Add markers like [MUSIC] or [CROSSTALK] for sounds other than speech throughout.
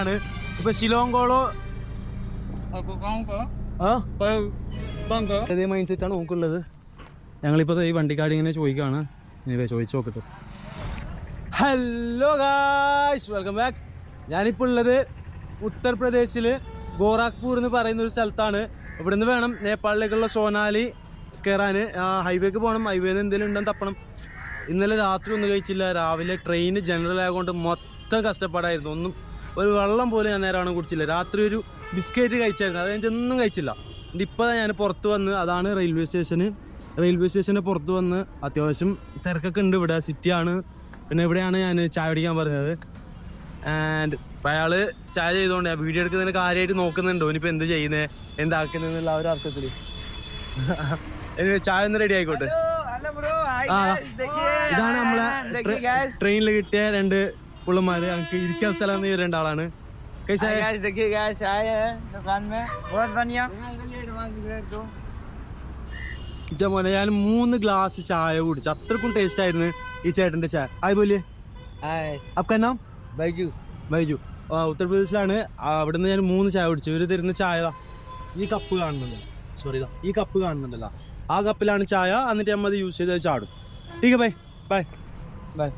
ആണ് ഇപ്പൊ ശിലോങ്കോളോ. അതേ മൈൻഡ് സെറ്റാണ് നോക്കുള്ളത് ഞങ്ങളിപ്പോൾ ഈ വണ്ടിക്കാട് ഇങ്ങനെ ചോദിക്കുകയാണ് ഇനി ചോദിച്ചു നോക്കട്ടെ. ഹലോ ഗായ്സ് വെൽക്കം ബാക്ക് ഞാനിപ്പോൾ ഉള്ളത് ഉത്തർപ്രദേശിൽ ഗോറാഖ്പൂർ എന്ന് പറയുന്ന ഒരു സ്ഥലത്താണ്. ഇവിടുന്ന് വേണം നേപ്പാളിലേക്കുള്ള സോനാലി കയറാൻ ഹൈവേക്ക് പോകണം ഹൈവേന്ന് എന്തെങ്കിലും ഉണ്ടെന്ന് തപ്പണം. ഇന്നലെ രാത്രി ഒന്നും കഴിച്ചില്ല. രാവിലെ ട്രെയിൻ ജനറൽ ആയതുകൊണ്ട് മൊത്തം കഷ്ടപ്പാടായിരുന്നു. ഒന്നും ഒരു വെള്ളം പോലും ഞാൻ നേരമാണ് കുടിച്ചില്ല. രാത്രി ഒരു ബിസ്ക്കറ്റ് കഴിച്ചായിരുന്നു. അത് എനിക്ക് ഒന്നും കഴിച്ചില്ല. എന്നിട്ട് ഇപ്പോൾ ഞാൻ പുറത്ത് വന്ന് അതാണ് റെയിൽവേ സ്റ്റേഷന്. റെയിൽവേ സ്റ്റേഷന് പുറത്ത് വന്ന് അത്യാവശ്യം തിരക്കൊക്കെ ഉണ്ട് ഇവിടെ. സിറ്റിയാണ് പിന്നെ ഇവിടെയാണ് ഞാൻ ചായ പിടിക്കാൻ പറഞ്ഞത്. ആൻഡ് ഇപ്പം അയാൾ ചായ ചെയ്തുകൊണ്ട് വീഡിയോ എടുക്കുന്നതിന് കാര്യമായിട്ട് നോക്കുന്നുണ്ടോ. ഇനിയിപ്പോൾ എന്ത് ചെയ്യുന്നത് എന്താക്കുന്നതെന്നുള്ള ആ ഒരു അർത്ഥത്തിൽ. ചായ ഒന്ന് റെഡി ആയിക്കോട്ടെ. ആ. ഇതാണ് നമ്മളെ. ട്രെയിനിൽ കിട്ടിയ രണ്ട് പുള്ളന്മാര് ഞങ്ങൾക്ക് ഇരിക്കാൻ സ്ഥലം ഈ രണ്ടാളാണ് Hai guys, देखिए guys, आए हैं दुकान में बहुत बढ़िया ഇറ്റ മോനെ ഞാൻ മൂന്ന് ഗ്ലാസ് ചായ കുടിച്ചു അത്രക്കും ടേസ്റ്റ് ആയിരുന്നു ഈ ചേട്ടന്റെ ചായ ആയി പോലെ हाय അപ്പൊ എന്നാ बैजू ബൈജു ആ, ഉത്തർപ്രദേശിലാണ് ആ, അവിടുന്ന് ഞാൻ മൂന്ന് ചായ കുടിച്ചു ഇവര് തരുന്ന ചായ ദാ. ഈ കപ്പ് കാണുന്നുണ്ട് സോറി ഈ കപ്പ് കാണുന്നുണ്ടല്ലോ ആ കപ്പിലാണ് ചായ എന്നിട്ട് നമ്മൾ അത് യൂസ് ചെയ്ത് അത് ചാടും ठीक है ബൈ ബൈ ബൈ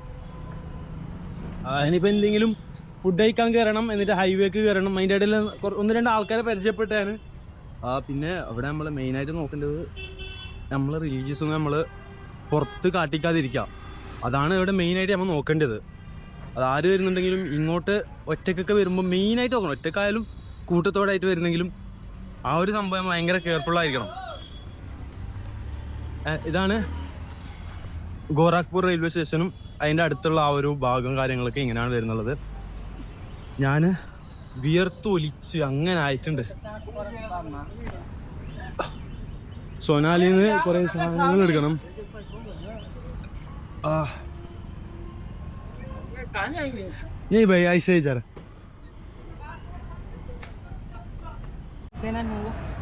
ഇനിയിപ്പോൾ എന്തെങ്കിലും ഫുഡ് കഴിക്കാൻ കയറണം എന്നിട്ട് ഹൈവേക്ക് കയറണം അതിന്റെ ഇടയിൽ ഒന്ന് രണ്ട് ആൾക്കാരെ പരിചയപ്പെട്ടാണ്. പിന്നെ അവിടെ നമ്മൾ മെയിനായിട്ട് നോക്കേണ്ടത് നമ്മൾ റിലീജിയസ് ഒന്നും നമ്മൾ പുറത്ത് കാട്ടിക്കാതിരിക്കുക. അതാണ് ഇവിടെ മെയിനായിട്ട് നമ്മൾ നോക്കേണ്ടത്. അത് ആര് വരുന്നുണ്ടെങ്കിലും ഇങ്ങോട്ട് ഒറ്റക്കൊക്കെ വരുമ്പോൾ മെയിനായിട്ട് നോക്കണം. ഒറ്റക്കായാലും കൂട്ടത്തോടായിട്ട് വരുന്നെങ്കിലും ആ ഒരു സംഭവം ഭയങ്കര കെയർഫുള്ളായിരിക്കണം ഇതാണ് ഗോറാഖ്പൂർ റെയിൽവേ സ്റ്റേഷനും അതിൻ്റെ അടുത്തുള്ള ആ ഒരു ഭാഗം കാര്യങ്ങളൊക്കെ ഇങ്ങനെയാണ് വരുന്നുള്ളത് ഞാൻ വിയർത്തൊലിച്ച് അങ്ങനെ ആയിട്ടുണ്ട് സൊനാലിന്ന് കുറേ സാധനങ്ങൾ എടുക്കണം ആ नहीं भाई ऐसे ही जरा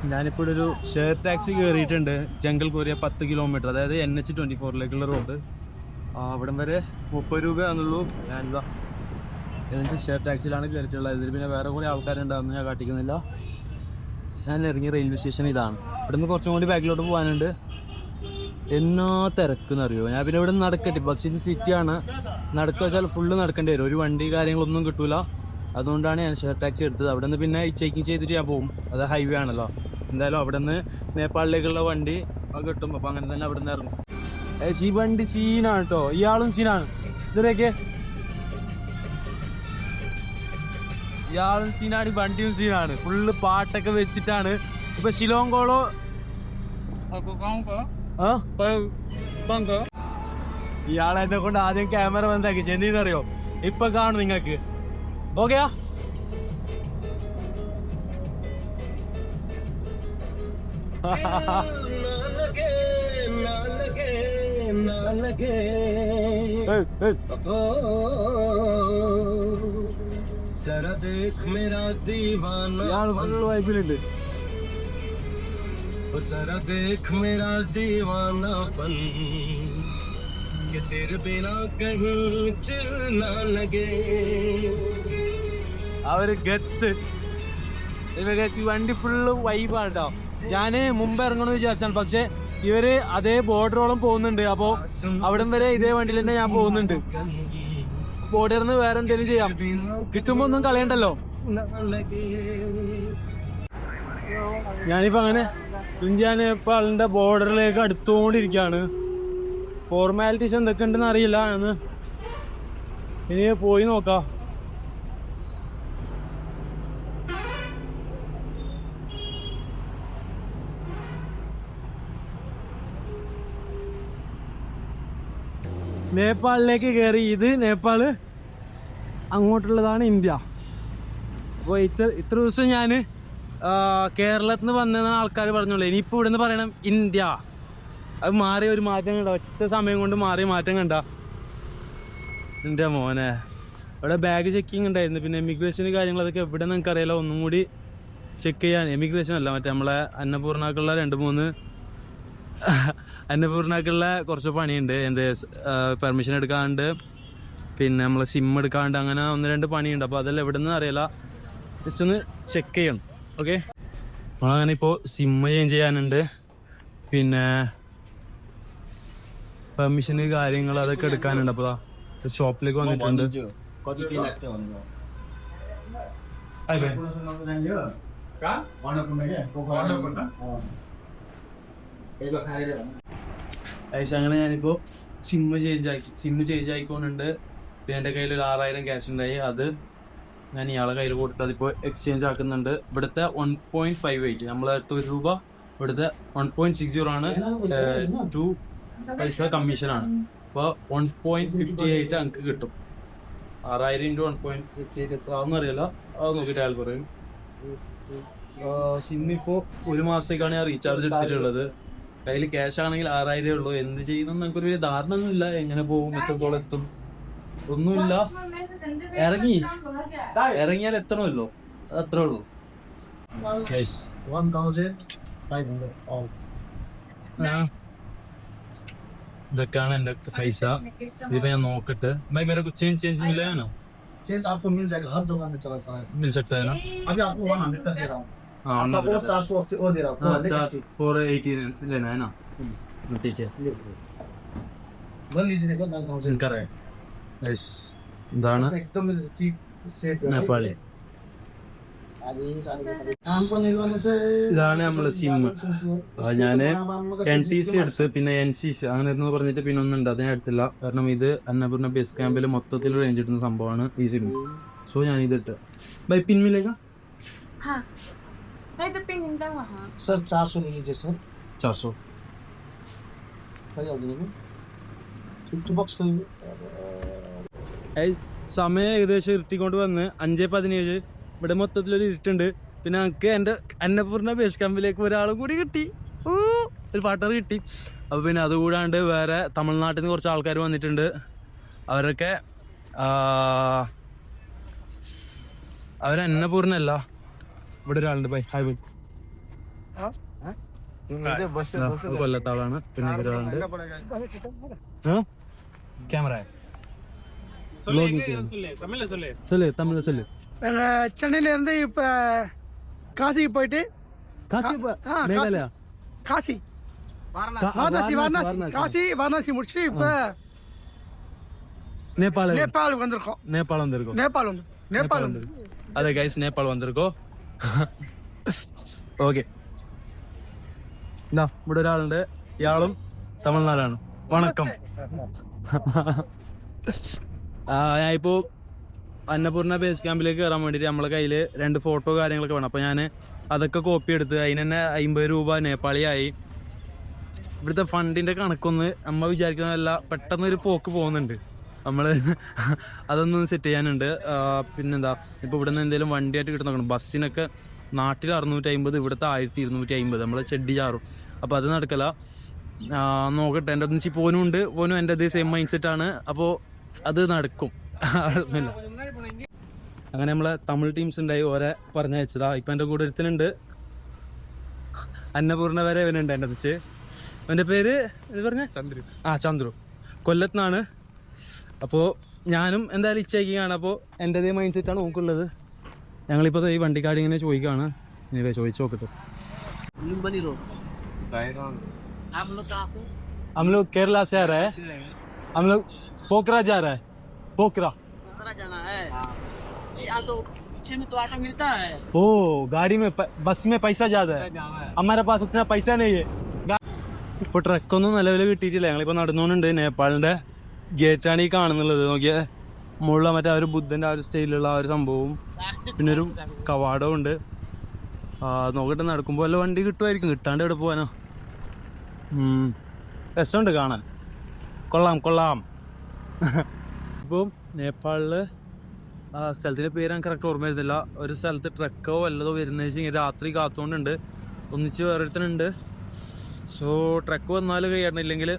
ഞാനിപ്പോൾ ഒരു ഷെയർ ടാക്സി കയറിയിട്ടുണ്ട് ജംഗിൾ കൊറിയ പത്ത് കിലോമീറ്റർ അതായത് എൻ എച്ച് ട്വൻറ്റി ഫോറിലേക്കുള്ള റോഡ് അവിടം വരെ മുപ്പത് രൂപയാണുള്ളൂ. ഞാനിതാ എന്നിട്ട് ഷെയർ ടാക്സിയിലാണ് കയറിയിട്ടുള്ളത് ഇതിൽ പിന്നെ വേറെ കുറേ ആൾക്കാരുണ്ടാകുന്നു ഞാൻ കാട്ടിക്കുന്നില്ല. ഞാൻ ഇറങ്ങിയ റെയിൽവേ സ്റ്റേഷൻ ഇതാണ്. ഇവിടുന്ന് കുറച്ചും കൂടി ബാക്കിലോട്ട് പോകാനുണ്ട്. എന്നാ തിരക്കെന്ന് അറിയോ? ഞാൻ പിന്നെ ഇവിടെ നടക്കട്ടെ. പക്ഷേ ഇത് സിറ്റിയാണ് നടക്കുക വെച്ചാൽ ഫുള്ള് നടക്കേണ്ടി വരും. ഒരു വണ്ടി കാര്യങ്ങളൊന്നും കിട്ടൂല. അതുകൊണ്ടാണ് ഞാൻ ഷെയർ ടാക്സി എടുത്തത്. അവിടെ നിന്ന് പിന്നെ ചെക്കിങ് ചെയ്തിട്ട് ഞാൻ പോകും. അത് ഹൈവേ ആണല്ലോ. എന്തായാലും അവിടെ നിന്ന് നേപ്പാളിലേക്കുള്ള വണ്ടി കിട്ടും. അപ്പോൾ അങ്ങനെ തന്നെ അവിടെ നിന്ന് ഇറങ്ങും. ഏ, ഈ വണ്ടി സീനാണ് കേട്ടോ ഇയാളും സീനാണ് ഇതിലേക്ക് ഇയാളും സീനാണ് വണ്ടിയും സീനാണ് ഫുള്ള് പാട്ടൊക്കെ വെച്ചിട്ടാണ്. ഇപ്പൊ kau. ഇയാളെ എന്നെ കൊണ്ട് ആദ്യം ക്യാമറ ബന്ധാക്കി ചെന്നീന്നറിയോ ഇപ്പൊ കാണും നിങ്ങക്ക് ഓക്കെയാ? जरा देख मेरा दीवाना ഇയാൾ ഫുള്ള് വൈപ്പിലുണ്ട് ओ जरा देख मेरा दीवानापन कि तेरे बिना कहीं चिल ना लगे ആ ഒരു ഗത്ത് ഇവര് ഈ വണ്ടി ഫുള്ള് വൈബാണ് കേട്ടോ ഞാന് മുമ്പ് ഇറങ്ങണമെന്ന് വിചാരിച്ചാണ് പക്ഷെ ഇവർ അതേ ബോർഡറോളം പോകുന്നുണ്ട്. അപ്പോ അവിടം വരെ ഇതേ വണ്ടിയിൽ തന്നെ ഞാൻ പോകുന്നുണ്ട്. ബോർഡറിന്ന് വേറെ എന്തെങ്കിലും ചെയ്യാം. കിട്ടുമ്പോ ഒന്നും കളയണ്ടല്ലോ. ഞാനിപ്പോ അങ്ങനെ ഇന്ത്യ നേപ്പാളിന്റെ ബോർഡറിലേക്ക് അടുത്തുകൊണ്ടിരിക്കാണ്. ഫോർമാലിറ്റീസ് എന്തൊക്കെ ഉണ്ടെന്ന് അറിയില്ല. എന്ന് ഇനി പോയി നോക്കാം. നേപ്പാളിലേക്ക് കയറി. ഇത് നേപ്പാൾ. അങ്ങോട്ടുള്ളതാണ് ഇന്ത്യ. അപ്പോൾ ഇത്ര ഇത്ര ദിവസം ഞാൻ കേരളത്തിൽ നിന്ന് വന്നതെന്നാണ് ആൾക്കാർ പറഞ്ഞോളൂ ഇനിയിപ്പോൾ ഇവിടെ നിന്ന് പറയണം ഇന്ത്യ. അത് മാറിയ ഒരു മാറ്റം കണ്ട. ഒറ്റ സമയം കൊണ്ട് മാറിയ മാറ്റം കണ്ട. എന്റെ മോനെ. ഇവിടെ ബാഗ് ചെക്കിങ് ഉണ്ടായിരുന്നു. പിന്നെ എമിഗ്രേഷൻ കാര്യങ്ങളതൊക്കെ എവിടെ നിങ്ങൾക്ക് അറിയാലോ? ഒന്നും കൂടി ചെക്ക് ചെയ്യാൻ. എമിഗ്രേഷൻ അല്ല മറ്റേ നമ്മളെ അന്നപൂർണക്കുള്ള രണ്ട് മൂന്ന് അന്നപൂർണക്കുള്ള കുറച്ച് പണിയുണ്ട്. എന്ത് പെർമിഷൻ എടുക്കാണ്ട് പിന്നെ നമ്മൾ സിം എടുക്കാണ്ട് അങ്ങനെ ഒന്ന് രണ്ട് പണിയുണ്ട്. അപ്പോൾ അതെല്ലാം എവിടെ നിന്ന് അറിയില്ല. ജസ്റ്റ് ഒന്ന് ചെക്ക് ചെയ്യണം. ഓക്കെ നമ്മളങ്ങനെ ഇപ്പോൾ സിം ചേഞ്ച് ചെയ്യാനുണ്ട്. പിന്നെ പെർമിഷന് കാര്യങ്ങൾ അതൊക്കെ എടുക്കാനുണ്ട്. അപ്പോൾ ഷോപ്പിലേക്ക് വന്നിട്ടുണ്ട്. có ഏകദേശം അങ്ങനെ ഞാനിപ്പോൾ സിം ചേഞ്ച് ആക്കി സിമ്മ് ചേഞ്ച് ആയിക്കൊണ്ടുണ്ട് പിന്നെ എന്റെ കയ്യിൽ ഒരു ആറായിരം ക്യാഷ് ഉണ്ടായി. അത് ഞാൻ ഇയാളെ കയ്യിൽ കൊടുത്ത് അതിപ്പോൾ എക്സ്ചേഞ്ച് ആക്കുന്നുണ്ട്. ഇവിടുത്തെ വൺ പോയിന്റ് ഫൈവ് എയ്റ്റ് നമ്മളെ അടുത്ത് ഒരു രൂപ ഇവിടുത്തെ വൺ പോയിന്റ് സിക്സ് സീറോ ആണ്. ടു പൈസ കമ്മീഷനാണ് അപ്പോൾ വൺ പോയിന്റ് ഫിഫ്റ്റി എയ്റ്റ് നമുക്ക് കിട്ടും. ആറായിരം into one point fifty eight എത്ര ആവുന്ന അറിയില്ല. അത് നോക്കിയിട്ട് അയാൾ പറയും. സിം ഇപ്പോൾ ഒരു മാസത്തേക്കാണ് ഞാൻ റീചാർജ് എടുത്തിട്ടുള്ളത്. കയ്യിൽ ക്യാഷ് ആണെങ്കിൽ ആറായിരമേ ഉള്ളൂ എന്ത് ചെയ്യുന്നു നമുക്കൊരു വലിയ ധാരണ ഒന്നുമില്ല എങ്ങനെ പോകും എത്രത്തോളം എത്തും ഒന്നുമില്ല ഇറങ്ങി ഇറങ്ങിയാൽ എത്തണമല്ലോ അത് അത്രേ ഉള്ളൂ ആ. ഇതൊക്കെയാണ് എന്റെ പൈസ ഇതിപ്പോ ഞാൻ നോക്കട്ടെ भाई मेरे को चेंज चेंज मिलेगा ना चेंज आपको मिल जाएगा हर दुकान में चला है मिल सकता है ना अभी आपको वन हंड्रेड का दे रहा हूँ हाँ आपका वो चार सौ अस्सी वो दे रहा हूँ हाँ चार फोर एटी लेना है ना ठीक है वन लीजिए देखो नाइन थाउजेंड ഇൻകറേ ഇതാണ് एकदम ठीक सेट നേപ്പാളി हमको निकलने से ഇതാണ് നമ്മളെ സിം ഞാന് എൻ ടി സി എടുത്ത് പിന്നെ എൻ സി സി അങ്ങനെ എന്ന് പറഞ്ഞിട്ട് പിന്നെ ഒന്നുണ്ട് അത് ഞാൻ എടുത്തില്ല കാരണം ഇത് അന്നപൂർണ്ണ ബേസ് ക്യാമ്പിൽ മൊത്തത്തിൽ റേഞ്ച് കിട്ടുന്ന സംഭവമാണ് ഈ സിം സോ ഞാൻ ഇത് ഇട്ട് ബൈ പിൻമിലേക്കാ అయితే పింగిద్దాం మహా సార్ చార్ సో రిలీజ్ చేశారు చార్ సో ഫിഫ്റ്റ് ബോക്സ് സമയം ഏകദേശം ഇരുട്ടിക്കൊണ്ട് വന്ന് അഞ്ച് പതിനേഴ്. ഇവിടെ മൊത്തത്തിലൊരു ഇരുട്ടുണ്ട്. പിന്നെ നമുക്ക് എന്റെ അന്നപൂർണ ബേസ് ക്യാമ്പിലേക്ക് ഒരാളും കൂടി കിട്ടി. ഓ ഒരു പാട്ടർ കിട്ടി. അപ്പോൾ പിന്നെ അതുകൂടാണ്ട് വേറെ തമിഴ്നാട്ടിൽ നിന്ന് കുറച്ച് ആൾക്കാർ വന്നിട്ടുണ്ട്. അവരൊക്കെ അവരന്നപൂർണല്ല ഇവിടെ ഒരാളുണ്ട് ബൈ ഹായ് ബൈ കൊല്ലത്തെ ആളാണ് പിന്നെ ഒരാളുണ്ട് ക്യാമറ சொல்லு தமிழ்ல சொல்லு சென்னையில இருந்து இப்ப காசிக்கு போயிட்டு காசி ஆ, காசி. மேகாலயா காசி கா- வாரணாசி வாரணாசி வாரணாசி. காசி வாரணாசி முடிச்சுட்டு இப்ப நேபாள நேபாளுக்கு வந்திருக்கோம் நேபாளம் வந்திருக்கோம் நேபாள் வந்து நேபாள் வந்து അതെ ഗൈസ് നേപ്പാൾ വന്നിരിക്കോ [LAUGHS] ഓക്കെ എന്നാ ഇവിടെ ഒരാളുണ്ട്. ഇയാളും തമിഴ്നാടാണ്. വണക്കം. ഞാൻ ഇപ്പോ അന്നപൂർണ ബേസ് ക്യാമ്പിലേക്ക് കയറാൻ വേണ്ടിയിട്ട് നമ്മളെ കയ്യിൽ രണ്ട് ഫോട്ടോ കാര്യങ്ങളൊക്കെ വേണം. അപ്പോൾ ഞാൻ അതൊക്കെ കോപ്പി എടുത്ത് അതിന് തന്നെ അമ്പത് രൂപ നേപ്പാളിയായി. ഇവിടുത്തെ ഫണ്ടിന്റെ കണക്കൊന്ന് നമ്മ വിചാരിക്കുന്നതല്ല പെട്ടെന്ന് ഒരു പോക്ക് പോകുന്നുണ്ട്. നമ്മൾ അതൊന്നും സെറ്റ് ചെയ്യാനുണ്ട്. പിന്നെന്താ ഇപ്പോൾ ഇവിടെ നിന്ന് എന്തെങ്കിലും വണ്ടിയായിട്ട് കിട്ടുന്ന ബസ്സിനൊക്കെ നാട്ടിൽ അറുന്നൂറ്റി അമ്പത് ഇവിടുത്തെ ആയിരത്തി ഇരുന്നൂറ്റി അമ്പത് നമ്മളെ ഷെഡ് ചാറും അപ്പോൾ അത് നടക്കല. നോക്കട്ടെ. എന്റെ ഒന്നിച്ച് പോനും ഉണ്ട്. പോനും എന്റെ അതേ സെയിം മൈൻഡ് സെറ്റാണ് അപ്പോൾ അത് നടക്കും. പ്രശ്നമില്ല അങ്ങനെ നമ്മളെ തമിഴ് ടീംസ് ഉണ്ടായി. ഓരെ പറഞ്ഞയച്ചതാ ഇപ്പം എന്റെ കൂടെ ഒരുത്തനുണ്ട്. അന്നപൂർണ വരെ ഇവനുണ്ട് എന്റെ അതിച്ച് അവന്റെ പേര്? ഇത് പറഞ്ഞ? ചന്ദ്രു. ആ ചന്ദ്രു. കൊല്ലത്തുനിന്നാണ് അപ്പോൾ ഞാനും എന്തായാലും ഇച്ചയ്ക്കാണ് അപ്പോൾ എൻ്റെ അതേ മൈൻഡ് സെറ്റാണ് നോക്കുള്ളത് ഞങ്ങളിപ്പോൾ ഈ വണ്ടിക്കാട് ഇങ്ങനെ ചോദിക്കുകയാണ് ഇനി ചോദിച്ചു നോക്കട്ടെ आप लोग कहाँ से हम लोग केरला से आ रहे हैं हम लोग पोखरा जा रहा है पोखरा पोखरा जाना है यहाँ तो पीछे में तो ऑटो मिलता है ओ गाड़ी में प- बस में पैसा ज्यादा है हमारे पास उतना पैसा नहीं है ഇപ്പോൾ ട്രക്കൊന്നും നിലവിൽ കിട്ടിയിട്ടില്ല ഞങ്ങളിപ്പോൾ നടന്നുകൊണ്ടുണ്ട് നേപ്പാളിൻ്റെ ഗേറ്റാണ് ഈ കാണുന്നുള്ളത്. നോക്കിയ മുകളിൽ മറ്റേ ആ ഒരു ബുദ്ധന്റെ ആ ഒരു സ്റ്റൈലുള്ള ആ ഒരു സംഭവവും. പിന്നെ ഒരു കവാടവും ഉണ്ട്. നോക്കട്ടെ നടക്കുമ്പോൾ വല്ല വണ്ടി കിട്ടുമായിരിക്കും. കിട്ടാണ്ട് എവിടെ പോകാനോ ഉം. രസമുണ്ട് കാണാൻ. കൊള്ളാം കൊള്ളാം. ഇപ്പോൾ നേപ്പാളിൽ ആ സ്ഥലത്തിന്റെ പേര് ഞാൻ കറക്റ്റ് ഓർമ്മ വരുന്നില്ല ഒരു സ്ഥലത്ത് ട്രക്കോ വല്ലതോ വരുന്നത് വെച്ചാൽ രാത്രി കാത്തുകൊണ്ടുണ്ട്. ഒന്നിച്ച് വേറൊരുത്തനുണ്ട്. സോ ട്രക്ക് വന്നാൽ കഴിയണില്ലെങ്കിൽ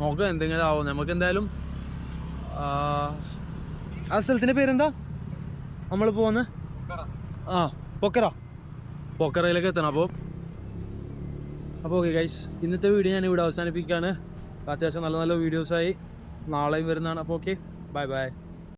നോക്കാം എന്തെങ്കിലും ആവും. നമുക്ക് എന്തായാലും ആ, സ്ഥലത്തിന്റെ പേരെന്താ? നമ്മൾ പോന്ന് ആ പൊക്കറ. പൊക്കറയിലേക്ക് എത്തണം അപ്പോൾ അപ്പോൾ ഓക്കെ ഗൈസ് ഇന്നത്തെ വീഡിയോ ഞാൻ ഇവിടെ അവസാനിപ്പിക്കുകയാണ് അത്യാവശ്യം നല്ല നല്ല വീഡിയോസായി നാളെയും വരുന്നതാണ്. അപ്പോൾ ഓക്കെ ബൈ ബൈ